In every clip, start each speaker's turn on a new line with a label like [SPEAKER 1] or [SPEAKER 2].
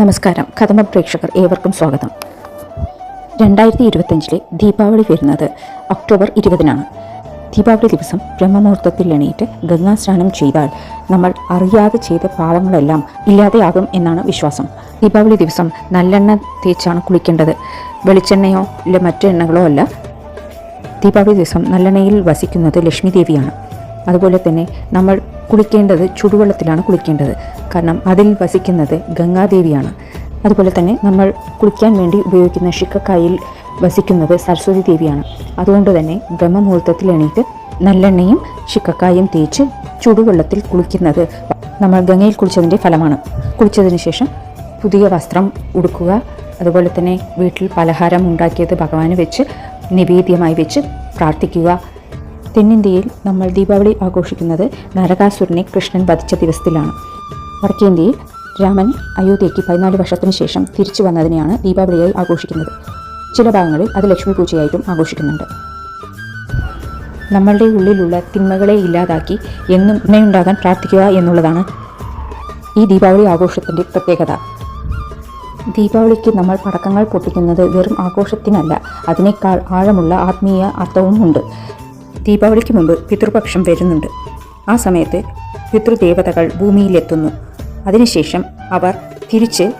[SPEAKER 1] നമസ്കാരം. കഥമ പ്രേക്ഷകർ ഏവർക്കും സ്വാഗതം. രണ്ടായിരത്തി ഇരുപത്തഞ്ചിലെ ദീപാവലി വരുന്നത് ഒക്ടോബർ ഇരുപതിനാണ്. ദീപാവലി ദിവസം ബ്രഹ്മമുഹൂർത്തത്തിൽ എണീറ്റ് ഗംഗാസ്നാനം ചെയ്താൽ നമ്മൾ അറിയാതെ ചെയ്ത പാപങ്ങളെല്ലാം ഇല്ലാതെയാകും എന്നാണ് വിശ്വാസം. ദീപാവലി ദിവസം നല്ലെണ്ണ തേച്ചാണ് കുളിക്കേണ്ടത്. വെളിച്ചെണ്ണയോ ഇല്ല മറ്റു എണ്ണകളോ അല്ല. ദീപാവലി ദിവസം നല്ലെണ്ണയിൽ വസിക്കുന്നത് ലക്ഷ്മി ദേവിയാണ്. അതുപോലെ തന്നെ നമ്മൾ കുളിക്കേണ്ടത് ചുടുവെള്ളത്തിലാണ് കുളിക്കേണ്ടത്. കാരണം അതിൽ വസിക്കുന്നത് ഗംഗാദേവിയാണ്. അതുപോലെ തന്നെ നമ്മൾ കുളിക്കാൻ വേണ്ടി ഉപയോഗിക്കുന്ന ഷിക്കക്കായിൽ വസിക്കുന്നത് സരസ്വതി ദേവിയാണ്. അതുകൊണ്ട് തന്നെ ബ്രഹ്മമുഹൂർത്തത്തിൽ എണീറ്റ് നല്ലെണ്ണയും ചിക്കക്കായും തേച്ച് ചുടുവെള്ളത്തിൽ കുളിക്കുന്നത് നമ്മൾ ഗംഗയിൽ കുളിച്ചതിന്റെ ഫലമാണ്. കുളിച്ചതിന് ശേഷം പുതിയ വസ്ത്രം ഉടുക്കുക അതുപോലെ തന്നെ വീട്ടിൽ പലഹാരം ഉണ്ടാക്കിയത് ഭഗവാന് വെച്ച് നിവേദ്യമായി വെച്ച് പ്രാർത്ഥിക്കുക തെന്നിന്ത്യയിൽ നമ്മൾ ദീപാവലി ആഘോഷിക്കുന്നത് നരകാസുരനെ കൃഷ്ണൻ വധിച്ച ദിവസത്തിലാണ്. വടക്കേന്ത്യയിൽ രാമൻ അയോധ്യയ്ക്ക് പതിനാല് വർഷത്തിന് ശേഷം തിരിച്ചു വന്നതിനെയാണ് ദീപാവലിയായി ആഘോഷിക്കുന്നത്. ചില ഭാഗങ്ങളിൽ അത് ലക്ഷ്മി പൂജയായിട്ടും ആഘോഷിക്കുന്നുണ്ട്. നമ്മളുടെ ഉള്ളിലുള്ള തിന്മകളെ ഇല്ലാതാക്കി എന്നും നന്മയുണ്ടാകാൻ പ്രാർത്ഥിക്കുക എന്നുള്ളതാണ് ഈ ദീപാവലി ആഘോഷത്തിന്റെ പ്രത്യേകത. ദീപാവലിക്ക് നമ്മൾ പടക്കങ്ങൾ പൊട്ടിക്കുന്നത് വെറും ആഘോഷത്തിനല്ല അതിനേക്കാൾ ആഴമുള്ള ആത്മീയ അർത്ഥവും ഉണ്ട് ദീപാവലിക്ക് മുമ്പ് പിതൃപക്ഷം വരുന്നുണ്ട്. ആ സമയത്ത് പിതൃദേവതകൾ ഭൂമിയിലെത്തുന്നു. അതിനുശേഷം അവർ തിരിച്ച്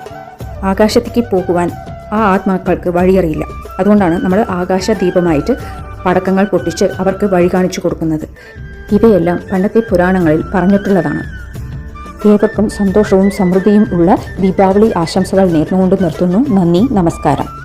[SPEAKER 1] ആകാശത്തേക്ക് പോകുവാൻ ആ ആത്മാക്കൾക്ക് വഴിയറിയില്ല. അതുകൊണ്ടാണ് നമ്മൾ ആകാശ ദീപമായിട്ട് പടക്കങ്ങൾ പൊട്ടിച്ച് അവർക്ക് വഴി കാണിച്ചു കൊടുക്കുന്നത്. ഇവയെല്ലാം പണ്ടത്തെ പുരാണങ്ങളിൽ പറഞ്ഞിട്ടുള്ളതാണ്. ഏവർക്കും സന്തോഷവും സമൃദ്ധിയും ഉള്ള ദീപാവലി ആശംസകൾ നേർന്നുകൊണ്ട് നിർത്തുന്നു. നന്ദി നമസ്കാരം.